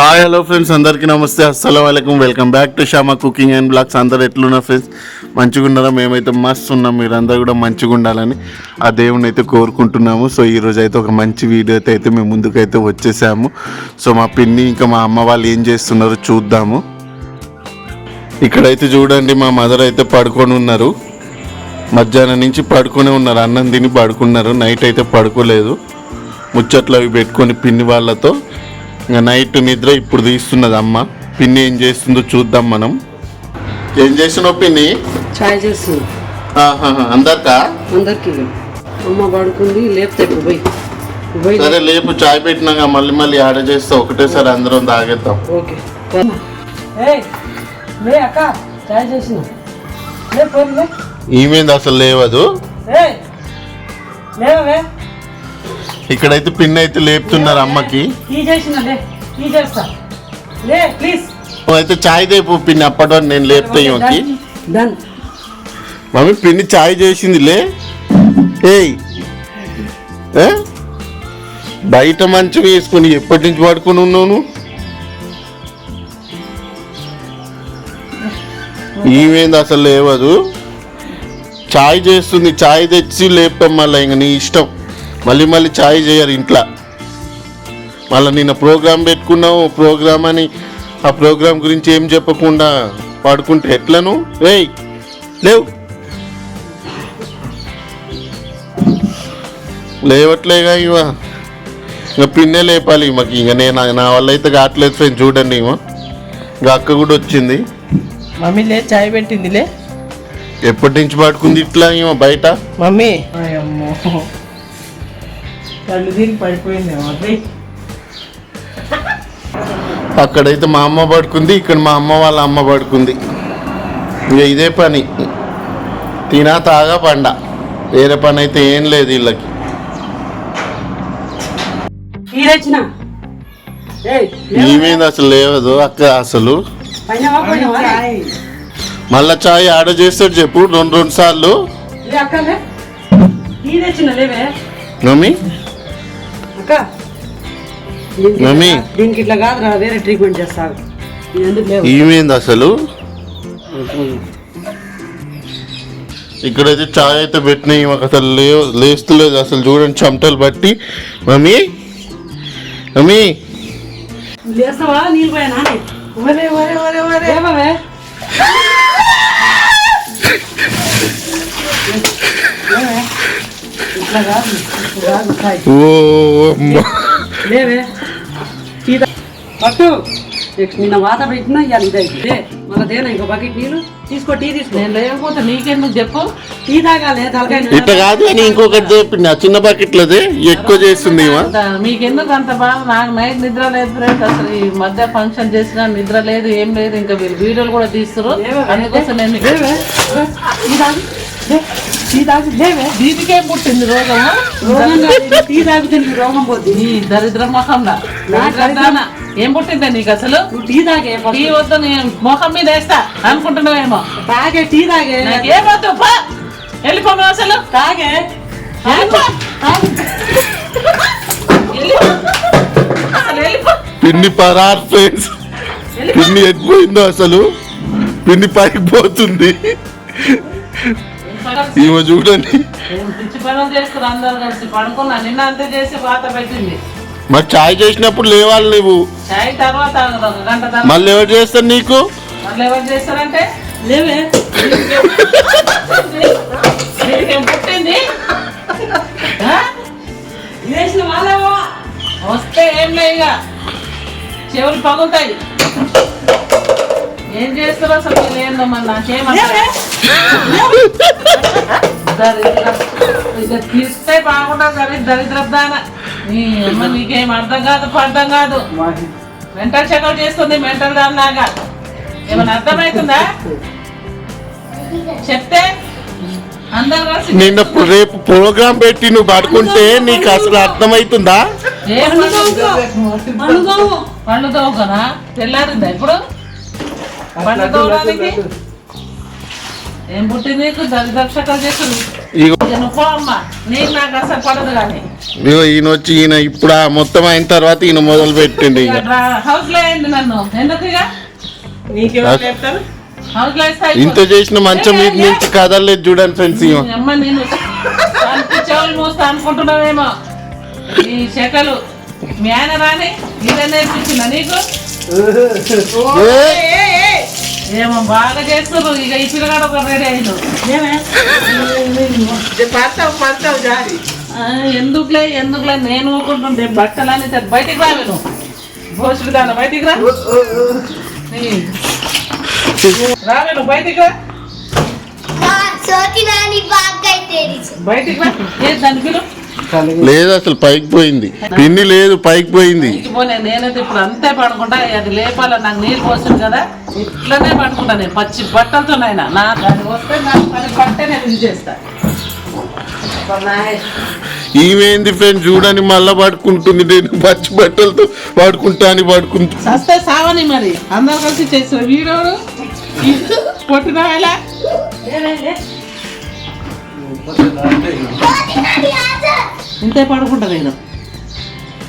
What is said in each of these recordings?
Hi hello friends అందరికీ నమస్తే. అస్సలం వాలేకం welcome back to Shama cooking and blogs అందరు ఎట్లున్నారు ఫ్రెండ్స్ మంచిగా ఉన్నారా మేమైతే మస్తు ఉన్నాం. మీరందరూ కూడా మంచిగా ఉండాలని ఆ దేవుని అయితే కోరుకుంటున్నాము. సో ఈరోజు అయితే ఒక మంచి వీడియో అయితే మేము ముందుకైతే వచ్చేసాము. సో మా పిన్ని ఇంకా మా అమ్మ వాళ్ళు ఏం చేస్తున్నారో చూద్దాము. ఇక్కడైతే చూడండి మా మదర్ అయితే పడుకొని ఉన్నారు. మధ్యాహ్నం నుంచి పడుకునే ఉన్నారు. అన్నం తిని పడుకున్నారు. నైట్ అయితే పడుకోలేదు. ముచ్చట్లు అవి పెట్టుకొని పిన్ని వాళ్ళతో. నైట్ నిద్ర ఇప్పుడు తీస్తున్నది అమ్మ. పిన్ని ఏం చేస్తుందో చూద్దాం మనం. ఏం చేస్తున్నావు పిన్ని? చాయ్ చేస్తుంది. అందరికా? అందరికి. అమ్మ పడుకుంది పోయి. సరే లేపు చాయ్ పెట్టినాక మళ్ళీ మళ్ళీ ఆడ చేస్తా ఒకటేసారి అందరం తాగేద్దాం. ఓకే. అక్క చాయ్ చేసిన. ఈమెంది అసలు లేవదు? లేవే ఇక్కడైతే పిన్ని అయితే లేపుతున్నారు అమ్మకి. అయితే చాయ్ తేపు పిన్ని అప్పటి వరకు నేను లేపుతా డన్ మమ్మీ పిన్ని చాయ్ చేసింది లే. ఏయ్? బయట మంచం వేసుకొని ఎప్పటి నుంచి పడుకొని ఉన్నావు ఈమెంది అసలు లేవదు. చాయ్ చేస్తుంది చాయ్ తెచ్చి లేపుతాం మళ్ళీ ఇంక నీ ఇష్టం. మళ్ళీ మళ్ళీ చాయ్ చేయరు ఇంట్లో. మళ్ళీ నిన్న ప్రోగ్రామ్ పెట్టుకున్నావు ప్రోగ్రామ్ అని. ఆ ప్రోగ్రామ్ గురించి ఏం చెప్పకుండా పడుకుంటే ఎట్లను? ఏయ్ లేవు. లేవట్లేగా ఇవ ఇంకా పిన్నే లేపాలి మాకు. ఇంక నేను నా వల్ల అయితే కావట్లేదు ఫ్రెండ్ చూడండి ఇవ ఇంకా అక్క కూడా వచ్చింది. మమ్మీ లే చాయ్ పెట్టింది లే. ఎప్పటి నుంచి పడుకుంది ఇట్లా ఇవ బయట? మమ్మీ. అమ్మో కళ్ళు తిరిగి అక్కడైతే మా అమ్మ పడుకుంది ఇక్కడ మా అమ్మ వాళ్ళ అమ్మ పడుకుంది. ఇక ఇదే పని. తినా తాగా పండ. వేరే పని అయితే ఏం లేదు వీళ్ళకి. ఈమెంది అసలు లేవదు అక్క అసలు? మళ్ళా చాయ్ ఆర్డర్ చేస్తాడు చెప్పు రెండు రెండు సార్లు. మమ్మీ అక్క. దీనికి మమ్మీ. ఇట్లా- దీనికి ఇట్లా కాదురా వేరే ట్రీట్మెంట్ లేవు? ఈమెంది అసలు? ఇక్కడైతే చాయ్ అయితే పెట్టినాయి మాకు అసలు లే లేస్తలేదు. అసలు చూడండి చెమటలు బట్టి మమ్మీ. మమ్మీ. లేస్తావా? నీళ్ళు పోయా నాని? ఒరే ఒరే ఒరే ఒరే. లేవవే. ఓ అమ్మ లేవే టీ తా- పట్టు నెక్స్ట్ నిన్న వాత పెట్టినా ఇవాళ ఇదైతే మళ్ళీ ఇంకో బకెట్ నీళ్ళు తీసుకో టీ తీసుకో నేను లేకపోతే నీకెందుకు చెప్పు టీ తాగాలి తలకాయ ఇట్ట కాదు అని ఇంకొకటి చెప్పింది ఆ చిన్న బకెట్లదే ఎక్కువ చేస్తుంది మీకెందుకు అంత బాగా నాకు నైట్ నిద్ర లేదు ఫ్రెండ్స్ అసలు ఈ మధ్య ఫంక్షన్ చేసినా నిద్ర లేదు ఏం లేదు ఇంకా వీళ్ళు వీడియోలు కూడా తీస్తారు అందుకోసం నేను టీ తాగు లే, టీ తాగు లేవే. దీనికేం పుట్టింది రోగము? రోగం. కాదు, ఇది టీ తాగితే నీకు రోగం పోద్ది. ఈ దరిద్ర మొహంలా దరిద్రదాన. ఏం పుట్టిందే నీకు అసలు? నువ్వు టీ తాగే టీ వద్దు నేను మొహం మీద వేస్తా. అనుకుంటున్నావేమో. తాగే టీ తాగే. నాకేం వద్దు పో. అసలు. తాగే. వెళ్ళిపో. తాగు. వెళ్ళిపో. అసలు వెళ్ళిపో. పిన్ని పరార్ ఫ్రెండ్స్ పిన్ని ఎట్టిపోయిందో అసలు? పిన్ని పైకి పోతుంది వాత పెట్టింది. మరి చాయ్ చేసినప్పుడు లేవాలి నువ్వు. చాయ్ తర్వాత ఒక గంట తర్వాత. మళ్ళీ ఎవరు చేస్తారు నీకు? వస్తే ఏం లే ఇక. చెవులు పగులుతాయి. ఏం చేస్తారో అసలు నాకేం దరిద్రం ఇక తీస్తే బాగుంటుంది సరే దరిద్రం దాన నీ అమ్మ నీకేం అర్థం కాదు అర్థం కాదు మెంటల్ చెకప్ చేస్తుంది మెంటల్ దానిలాగా ఏమైనా అర్థమవుతుందా? చెప్తే నిన్న రేపు ప్రోగ్రామ్ పెట్టి నువ్వు పడుకుంటే నీకు అసలు అర్థమవుతుందా తవ్వుకనా తెల్లారిందా ఇప్పుడు తవ్వడానికి ఏం పుట్టి నీకు దరిదక్షకలు చేస్తుంది ఇగో ఈయన వచ్చి ఈయన ఇప్పుడు ఆ మొత్తం అయిన తర్వాత ఈయన మొదలు పెట్టిండు ఇంత చేసిన మంచం మీద నుంచి కదలలేదు చూడండి ఫ్రెండ్స్ అనుకుంటున్నావేమో. ఈ శకలు మీ ఆయన రాని ఇదే నేర్పించిన నీకు? ఏమో బాగా చేస్తారు ఇక ఈ పిల్లగాడు ఒక రెడీ అయిండు. పడతావు పడతావు జారి. ఆ, ఎందుకులే ఎందుకులే? నేను ఊరుకుంటుంటే బట్టలని బయటికి రావి నువ్వు. భోజుడు దాని బయటికి రా. నీ- రావే నువ్వు బయటికి రా. బయటికి రా. ఏ దాని లేదు అసలు పైకి పోయింది. పిన్ని లేదు పైకి పోయింది. నేనైతే ఇప్పుడు అంతే పడుకుంటా. అది లేపాల నాకు నీళ్ళు పోసింది కదా. ఇట్లనే పడుకుంటా నేను. పచ్చి బట్టలతోనైనా నాకు అది వస్తే నాకు పని పట్టే నేను ఇది చేస్తా. ఈమెంది ఫ్రెండ్? చూడని మళ్ళా పడుకుంటుంది నేను. పచ్చి బట్టలతో పడుకుంటా అని పడుకుంటా సస్తే సావని మరి. అందరు కలిసి చేసిన వీడోడు కొట్టిన వేళ ఇంతే పడుకుంటా నేను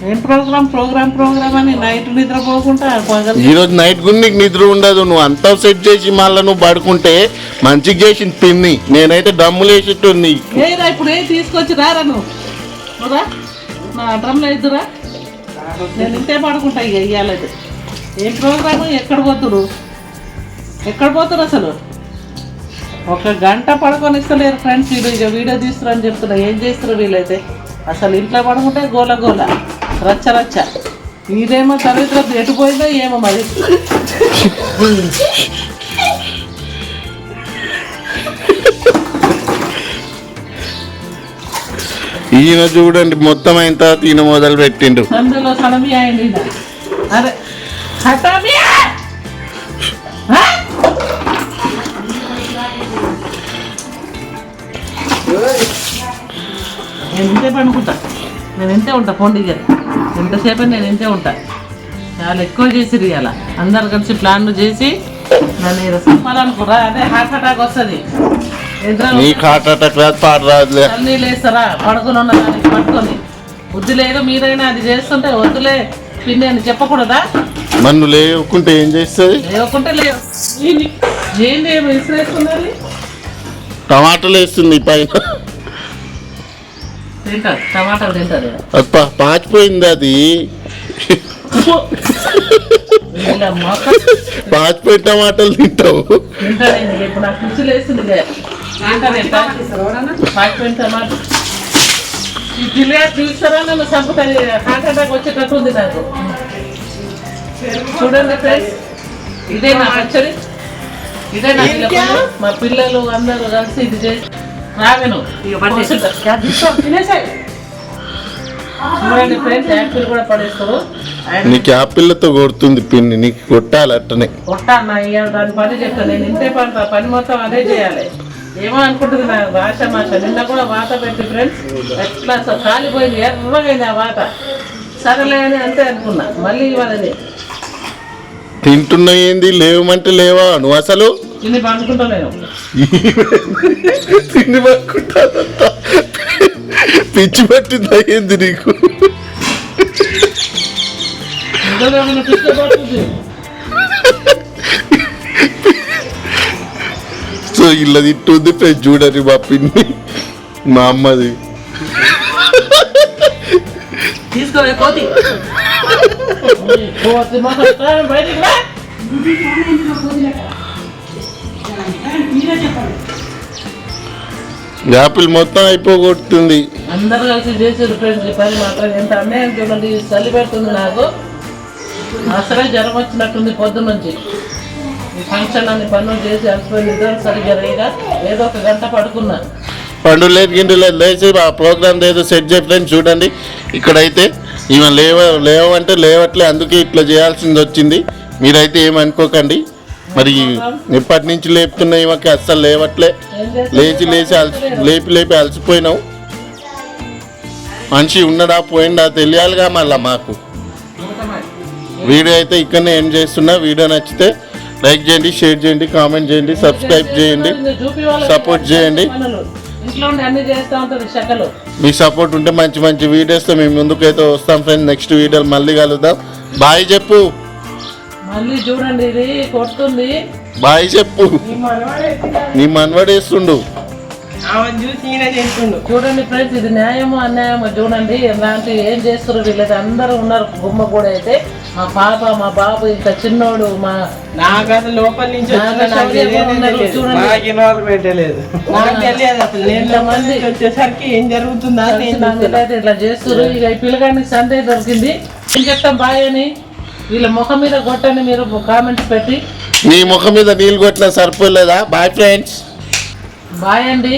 ఏం ప్రోగ్రామ్ ప్రోగ్రామ్ ప్రోగ్రామ్ అని నైట్ నిద్రపోకుండా పగలు. ఈ రోజు నైట్ కూడా నీకు నిద్ర ఉండదు నువ్వు అంతా సెట్ చేసి మళ్ళీ నువ్వు పడుకుంటే మంచిగా చేసింది పిన్ని. నేనైతే డమ్ములు వేసేటుంది ఏరా ఇప్పుడు ఏ తీసుకొచ్చి రారా నువ్వు? రా. నా డ్రమ్లో ఇద్దురా నేను ఇంతే పడుకుంటా ఇక ఇయ్యాలైతే. ఏం ప్రోగ్రాము? ఎక్కడ పోతురు? ఎక్కడ పోతురు అసలు? ఒక గంట పడుకొని ఇస్తలేరు ఫ్రెండ్స్. వీడు ఇక వీడియో అని చెప్తున్నా. ఏం చేస్తారు వీళ్ళైతే? అసలు ఇంట్లో పడుకుంటే గోల గోల రచ్చ రచ్చ. ఇదేమో తరగతి ఎటు పోయిందో ఏమో మరి. ఈయన చూడండి మొత్తం అయిన తర్వాత ఈయన మొదలు పెట్టిండు అందులో సడమి అయింది. అరే హఠామియా! నేను ఇంతే పడుకుంటా నేను ఇంతే ఉంటా పోండి గారు ఎంతసేపు నేను ఇంతే ఉంటా. చాలా ఎక్కువ చేసిరు ఇవాళ అందరు కలిసి ప్లాన్లు చేసి నన్ను ఇలా సంపాలనుకురా అదే హార్ట్ అటాక్ వస్తుంది. నీకు హార్ట్ అటాక్ రాదు పాట రాదులే. తల్లి లేస్తారా? పడుకుని ఉన్న దానికి పట్టుకొని. బుద్ధి లేదు మీరైనా అది చేస్తుంటే వద్దులే పిన్ని అని చెప్పకూడదా? మన్ను లేకుంటే ఏం చేస్తుంది? లేకుంటే లేవు ఏంది? ఏమి విసిరేస్తున్నది టమాటాలు వేస్తుంది పైన. తింటారు టమాటాలు తింటారు అది పా- పాచిపోయింది అది. పాచిపోయిన టమాటాలు తింటావు. నాకు చూడండి ఫ్రెండ్స్ ఇదే నా పచ్చడి. ఇదే నా మా పిల్లలు అందరూ కలిసి ఇది చేసి నీకు యాపిల్లతో కొడుతుంది పిన్ని నీకు కొట్టాలి అట్టనే. కొట్టా అన్న ఇవాళ దాని పని చెప్తాను నేను ఇంతే పడతా పని మొత్తం అదే చేయాలి. ఏమో అనుకుంటుంది నా భాష మాష నిన్న కూడా వాత పెట్టి ఫ్రెండ్స్ ఎట్లా కాలిపోయింది ఎర్రగైంది ఆ వాత సరేలే అని అంతే అనుకున్నా. మళ్ళీ ఇది. తింటున్నా ఏంది? లేవమంటే లేవా నువ్వు అసలు? తిని పండుకుంటలేను తిని పట్టుకుంటానంతా పిచ్చి పట్టిందా ఏంది నీకు? సో ఇలా తింటుంది ఫ్రెండ్స్ చూడరి మా పిన్ని మా అమ్మది. తీసుకోవే యాపిల్ మొత్తం అయిపోగొడుతుంది అందరు కలిసి చేసేది ఫ్రెండ్స్ ఈ పని మాత్రం ఎంత అన్యాయం చూడండి ఇది చలి పెడుతుంది నాకు. అసలే జ్వరం వచ్చినట్టుంది పొద్దున్న నుంచి. ఈ ఫంక్షన్ అన్ని పనులు చేసి అలసిపోయి సరిగ్గా ఏదో ఒక గంట పడుకున్నా. పండు లేదు గిండు లేదు లేచి ఆ ప్రోగ్రామ్ ఏదో సెట్ చేయ ఫ్రెండ్స్ చూడండి. ఇక్కడైతే ఈమె లేవ లేవంటే లేవట్లే అందుకే ఇట్లా చేయాల్సింది వచ్చింది. మీరైతే ఏమనుకోకండి. మరి ఎప్పటి నుంచి లేపుతున్నాయి మాకు అస్సలు లేవట్లే. లేచి లేచి అలసి లేపి లేపి అలసిపోయినావు. మనిషి ఉన్నడా పోయిండా తెలియాలిగా మళ్ళీ మాకు. వీడియో అయితే ఇక్కడనే ఏం చేస్తున్నా. వీడియో నచ్చితే లైక్ చేయండి షేర్ చేయండి కామెంట్ చేయండి సబ్స్క్రైబ్ చేయండి సపోర్ట్ చేయండి. మీ సపోర్ట్ ఉంటే మంచి మంచి వీడియోస్తో మేము ముందుకైతే వస్తాం ఫ్రెండ్స్ నెక్స్ట్ వీడియోలు మళ్ళీ కలుద్దాం. బాయ్ చెప్పు. మళ్ళీ చూడండి ఇది కొడుతుంది. బాయ్ చెప్పు. నీ మనవడేస్తుండు చూడండి ఫ్రెండ్స్ ఇది న్యాయము అన్యాయము చూడండి ఇలాంటి ఏం చేస్తారు వీళ్ళది. అందరూ ఉన్నారు గుమ్మ కూడా అయితే. మా పాప మా బాబు ఇంత చిన్నోడు మా నాకు అసలు. లోపల నుంచి వచ్చేసరికి ఏం జరుగుతుందా ఇట్లా చేస్తారు. ఇక ఈ పిల్లగానికి సందే దొరికింది. ఏం చెప్తాం బాయ్ అని? వీళ్ళ ముఖం మీద కొట్టండి మీరు కామెంట్స్ పెట్టి. నీ ముఖం మీద నీళ్ళు కొట్టినా సరిపోలేదా? బాయ్ ఫ్రెండ్స్ బాయ్ అండి.